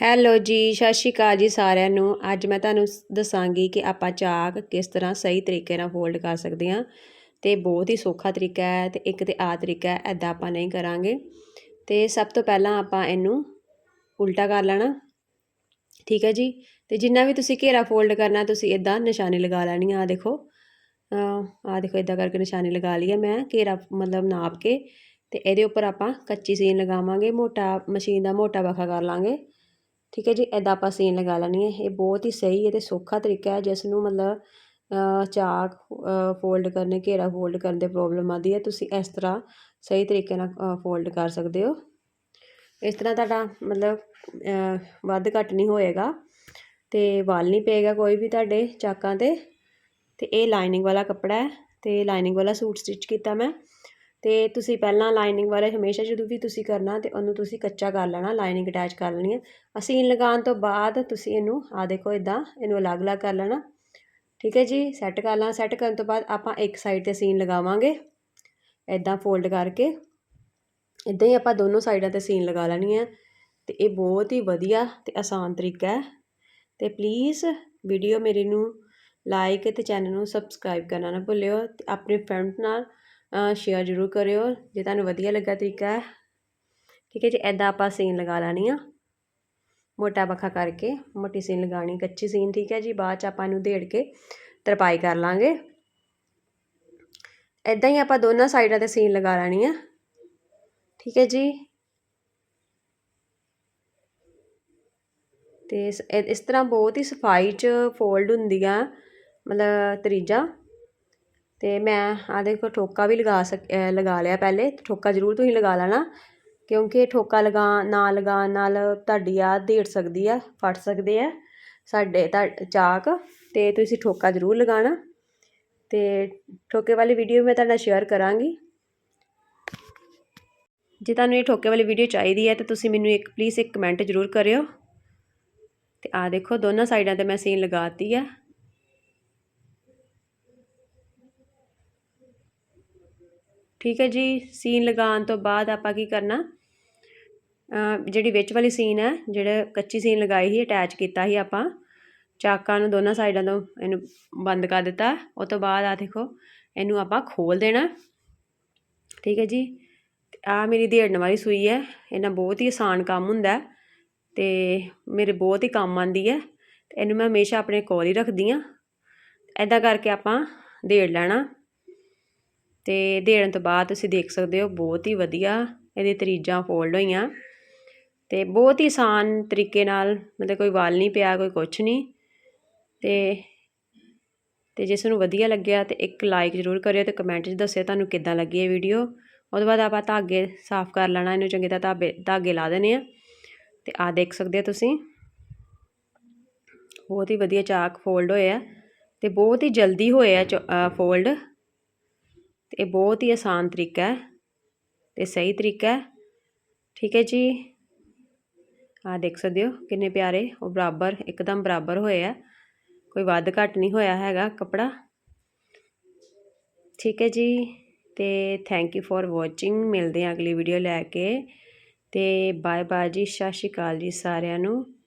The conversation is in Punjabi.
ਹੈਲੋ ਜੀ, ਸਤਿ ਸ਼੍ਰੀ ਅਕਾਲ ਜੀ ਸਾਰਿਆਂ ਨੂੰ। ਅੱਜ ਮੈਂ ਤੁਹਾਨੂੰ ਦੱਸਾਂਗੀ ਕਿ ਆਪਾਂ ਚਾਕ ਕਿਸ ਤਰ੍ਹਾਂ ਸਹੀ ਤਰੀਕੇ ਨਾਲ ਫੋਲਡ ਕਰ ਸਕਦੇ ਹਾਂ। ਤੇ ਬਹੁਤ ਹੀ ਸੌਖਾ ਤਰੀਕਾ ਹੈ ਤੇ ਇੱਕ ਤੇ ਆ ਤਰੀਕਾ ਹੈ ਐਦਾਂ ਆਪਾਂ ਨਹੀਂ ਕਰਾਂਗੇ। ਤੇ ਸਭ ਤੋਂ ਪਹਿਲਾਂ ਆਪਾਂ ਇਹਨੂੰ ਉਲਟਾ ਕਰ ਲੈਣਾ। ਠੀਕ ਹੈ ਜੀ? ਤੇ ਜਿੰਨਾ ਵੀ ਤੁਸੀਂ ਘੇਰਾ ਫੋਲਡ ਕਰਨਾ, ਤੁਸੀਂ ਇਦਾਂ ਨਿਸ਼ਾਨੀ ਲਗਾ ਲੈਣੀ ਆ ਦੇਖੋ। ਆ ਦੇਖੋ ਇਦਾਂ ਕਰਕੇ ਨਿਸ਼ਾਨੀ ਲਗਾ ਲਈ ਹੈ ਮੈਂ ਘੇਰਾ, ਮਤਲਬ ਨਾਪ ਕੇ। ਤੇ ਇਹਦੇ ਉੱਪਰ ਆਪਾਂ ਕੱਚੀ ਸੀਨ ਲਗਾਵਾਂਗੇ, ਮੋਟਾ ਮਸ਼ੀਨ ਦਾ ਮੋਟਾ ਵਖਾ ਕਰ ਲਾਂਗੇ। ਠੀਕ ਹੈ ਜੀ ਇੱਦਾਂ ਆਪਾਂ ਸੀਨ ਲਗਾ ਲੈਣੀ ਹੈ। ਇਹ ਬਹੁਤ ਹੀ ਸਹੀ ਹੈ ਅਤੇ ਸੌਖਾ ਤਰੀਕਾ ਹੈ, ਜਿਸ ਨੂੰ ਮਤਲਬ ਚਾਕ ਫੋਲਡ ਕਰਨੇ, ਘੇਰਾ ਫੋਲਡ ਕਰਨ ਦੇ ਪ੍ਰੋਬਲਮ ਆਉਂਦੀ ਹੈ। ਤੁਸੀਂ ਇਸ ਤਰ੍ਹਾਂ ਸਹੀ ਤਰੀਕੇ ਨਾਲ ਫੋਲਡ ਕਰ ਸਕਦੇ ਹੋ। ਇਸ ਤਰ੍ਹਾਂ ਤੁਹਾਡਾ ਮਤਲਬ ਵੱਧ ਘੱਟ ਨਹੀਂ ਹੋਏਗਾ ਤੇ ਵਾਲ ਨਹੀਂ ਪਏਗਾ ਕੋਈ ਵੀ ਤੁਹਾਡੇ ਚਾਕਾਂ ਤੇ। ਤੇ ਇਹ ਲਾਈਨਿੰਗ ਵਾਲਾ ਕੱਪੜਾ ਹੈ ਤੇ ਲਾਈਨਿੰਗ ਵਾਲਾ ਸੂਟ ਸਟਿਚ ਕੀਤਾ ਮੈਂ। ਅਤੇ ਤੁਸੀਂ ਪਹਿਲਾਂ ਲਾਈਨਿੰਗ ਬਾਰੇ ਹਮੇਸ਼ਾ ਜਦੋਂ ਵੀ ਤੁਸੀਂ ਕਰਨਾ ਤਾਂ ਉਹਨੂੰ ਤੁਸੀਂ ਕੱਚਾ ਕਰ ਲੈਣਾ ਲਾਈਨਿੰਗ ਅਟੈਚ ਕਰ ਲੈਣੀ ਹੈ। ਅਸੀਨ ਲਗਾਉਣ ਤੋਂ ਬਾਅਦ ਤੁਸੀਂ ਇਹਨੂੰ ਆ ਦੇਖੋ ਇਦਾਂ ਇਹਨੂੰ ਅਲੱਗ-ਅਲੱਗ ਕਰ ਲੈਣਾ। ਠੀਕ ਹੈ ਜੀ ਸੈੱਟ ਕਰ ਲਾਂ। ਸੈੱਟ ਕਰਨ ਤੋਂ ਬਾਅਦ ਆਪਾਂ ਇੱਕ ਸਾਈਡ ਤੇ ਸੀਨ ਲਗਾਵਾਂਗੇ। ਇਦਾਂ ਫੋਲਡ ਕਰਕੇ। ਇਦਾਂ ਹੀ ਆਪਾਂ ਦੋਨੋਂ ਸਾਈਡਾਂ ਤੇ ਸੀਨ ਲਗਾ ਲੈਣੀ ਹੈ। ਤੇ ਇਹ ਬਹੁਤ ਹੀ ਵਧੀਆ ਤੇ ਆਸਾਨ ਤਰੀਕਾ ਹੈ। ਤੇ ਪਲੀਜ਼ ਵੀਡੀਓ ਮੇਰੇ ਨੂੰ ਲਾਈਕ ਤੇ ਚੈਨਲ ਨੂੰ ਸਬਸਕ੍ਰਾਈਬ ਕਰਨਾ ਨਾ ਭੁੱਲਿਓ ਤੇ ਆਪਣੇ ਫਰੈਂਡ ਨਾਲ ਸ਼ੇਅਰ ਜ਼ਰੂਰ ਕਰਿਓ, ਜੇ ਤੁਹਾਨੂੰ ਵਧੀਆ ਲੱਗਾ ਤਰੀਕਾ ਹੈ। ਠੀਕ ਹੈ ਜੀ ਐਦਾਂ ਆਪਾਂ ਸੀਨ ਲਗਾ ਲੈਣੀ ਆ। ਮੋਟਾ ਬਖਾ ਕਰਕੇ, ਮੋਟੀ ਸੀਨ ਲਗਾਣੀ ਕੱਚੀ ਸੀਨ ਠੀਕ ਹੈ ਜੀ, ਬਾਅਦ ਚ ਆਪਾਂ ਇਹਨੂੰ ਢੇੜ ਕੇ ਤਰਪਾਈ ਕਰ ਲਾਂਗੇ। ਐਦਾਂ ਹੀ ਆਪਾਂ ਦੋਨਾਂ ਸਾਈਡਾਂ ਤੇ ਸੀਨ ਲਗਾ ਲੈਣੀ ਆ। ਠੀਕ ਹੈ ਜੀ। ਤੇ ਇਸ ਤਰ੍ਹਾਂ ਬਹੁਤ ਹੀ ਸਫ਼ਾਈ ਚ ਫੋਲਡ ਹੁੰਦੀਆਂ, ਮਤਲਬ ਤਰੀਜਾ। ਅਤੇ ਮੈਂ ਆ ਦੇਖੋ ਠੋਕਾ ਵੀ ਲਗਾ ਸਕ ਲਗਾ ਲਿਆ ਪਹਿਲੇ, ਠੋਕਾ ਜ਼ਰੂਰ ਤੁਸੀਂ ਲਗਾ ਲੈਣਾ, ਕਿਉਂਕਿ ਠੋਕਾ ਲਗਾ, ਨਾ ਲਗਾਉਣ ਨਾਲ ਤੁਹਾਡੀ ਆ ਦੇੜ ਸਕਦੀ ਆ, ਫਟ ਸਕਦੇ ਆ ਸਾਡੇ ਚਾਕ ਅਤੇ ਤੁਸੀਂ ਠੋਕਾ ਜ਼ਰੂਰ ਲਗਾਉਣਾ ਅਤੇ ਠੋਕੇ ਵਾਲੀ ਵੀਡੀਓ ਮੈਂ ਤੁਹਾਡੇ ਨਾਲ ਸ਼ੇਅਰ ਕਰਾਂਗੀ। ਜੇ ਤੁਹਾਨੂੰ ਇਹ ਠੋਕੇ ਵਾਲੀ ਵੀਡੀਓ ਚਾਹੀਦੀ ਹੈ ਤਾਂ ਤੁਸੀਂ ਮੈਨੂੰ ਇੱਕ ਪਲੀਜ਼ ਇੱਕ ਕਮੈਂਟ ਜ਼ਰੂਰ ਕਰਿਓ। ਤੇ ਆ ਦੇਖੋ ਦੋਨਾਂ ਸਾਈਡਾਂ ਤੇ ਮੈਂ ਸੀਨ ਲਗਾਤੀ ਆ। ਠੀਕ ਹੈ ਜੀ, ਸੀਨ ਲਗਾਉਣ ਤੋਂ ਬਾਅਦ ਆਪਾਂ ਕੀ ਕਰਨਾ? ਜਿਹੜੀ ਵਿੱਚ ਵਾਲੀ ਸੀਨ ਹੈ, ਜਿਹੜੇ ਕੱਚੀ ਸੀਨ ਲਗਾਈ ਸੀ, ਅਟੈਚ ਕੀਤਾ ਸੀ ਆਪਾਂ, ਚਾਕਾਂ ਨੂੰ ਦੋਨਾਂ ਸਾਈਡਾਂ ਤੋਂ ਇਹਨੂੰ ਬੰਦ ਕਰ ਦਿੱਤਾ ਉਸ ਤੋਂ ਬਾਅਦ ਆ ਦੇਖੋ, ਇਹਨੂੰ ਆਪਾਂ ਖੋਲ ਦੇਣਾ। ਠੀਕ ਹੈ ਜੀ ਆ ਮੇਰੀ ਢੇੜਨ ਵਾਲੀ ਸੂਈ ਹੈ ਇਹਨਾਂ ਬਹੁਤ ਹੀ ਆਸਾਨ ਕੰਮ ਹੁੰਦਾ ਤੇ ਮੇਰੇ ਬਹੁਤ ਹੀ ਕੰਮ ਆਂਦੀ ਹੈ, ਤੇ ਇਹਨੂੰ ਮੈਂ ਹਮੇਸ਼ਾ ਆਪਣੇ ਕੋਲ ਹੀ ਰੱਖਦੀ ਆ ਐਦਾਂ ਕਰਕੇ ਆਪਾਂ ਦੇੜ ਲੈਣਾ। ਤੇ ਦੇਣ ਤੋਂ ਬਾਅਦ ਤੁਸੀਂ ਦੇਖ ਸਕਦੇ ਹੋ, ਬਹੁਤ ਹੀ ਵਧੀਆ ਇਹਦੇ ਤਰੀਜਾਂ ਫੋਲਡ ਹੋਈਆਂ। ਤੇ ਬਹੁਤ ਹੀ ਆਸਾਨ ਤਰੀਕੇ ਨਾਲ, ਮਤਲਬ ਕੋਈ ਵਾਲ ਨਹੀਂ ਪਿਆ, ਕੋਈ ਕੁਛ ਨਹੀਂ। ਤੇ ਤੇ ਜਿਸ ਨੂੰ ਵਧੀਆ ਲੱਗਿਆ ਤੇ ਇੱਕ ਲਾਈਕ ਜ਼ਰੂਰ ਕਰਿਓ ਤੇ ਕਮੈਂਟ 'ਚ ਦੱਸਿਓ ਤੁਹਾਨੂੰ ਕਿੱਦਾਂ ਲੱਗੀ ਇਹ ਵੀਡੀਓ ਉਹਦੇ ਬਾਅਦ ਆਪਾਂ ਧਾਗੇ ਸਾਫ਼ ਕਰ ਲੈਣਾ, ਇਹਨੂੰ ਚੰਗੀ ਤਰ੍ਹਾਂ ਧਾਗੇ ਧਾਗੇ ਲਾ ਦੇਣੇ ਆ। ਤੇ ਆ ਦੇਖ ਸਕਦੇ ਹੋ ਤੁਸੀਂ। ਬਹੁਤ ਹੀ ਵਧੀਆ ਚਾਕ ਫੋਲਡ ਹੋਏ ਆ ਤੇ ਬਹੁਤ ਹੀ ਜਲਦੀ ਹੋਏ ਆ ਫੋਲਡ ਤੇ ਇਹ ਬਹੁਤ ਹੀ ਆਸਾਨ ਤਰੀਕਾ ਹੈ ਤੇ ਸਹੀ ਤਰੀਕਾ ਹੈ। ਠੀਕ ਹੈ ਜੀ। ਆ ਦੇਖ ਸਕਦੇ ਹੋ ਕਿੰਨੇ ਪਿਆਰੇ, ਉਹ ਬਰਾਬਰ, ਇੱਕਦਮ ਬਰਾਬਰ ਹੋਏ ਆ। ਕੋਈ ਵੱਧ ਘੱਟ ਨਹੀਂ ਹੋਇਆ ਹੈਗਾ ਕਪੜਾ। ਠੀਕ ਹੈ ਜੀ ਤੇ ਥੈਂਕ ਯੂ ਫॉर ਵਾਚਿੰਗ ਮਿਲਦੇ ਹਾਂ ਅਗਲੀ ਵੀਡੀਓ ਲੈ ਕੇ। ਤੇ ਬਾਏ ਬਾਏ ਜੀ, ਸਤਿ ਸ਼੍ਰੀ ਅਕਾਲ ਜੀ ਸਾਰਿਆਂ ਨੂੰ।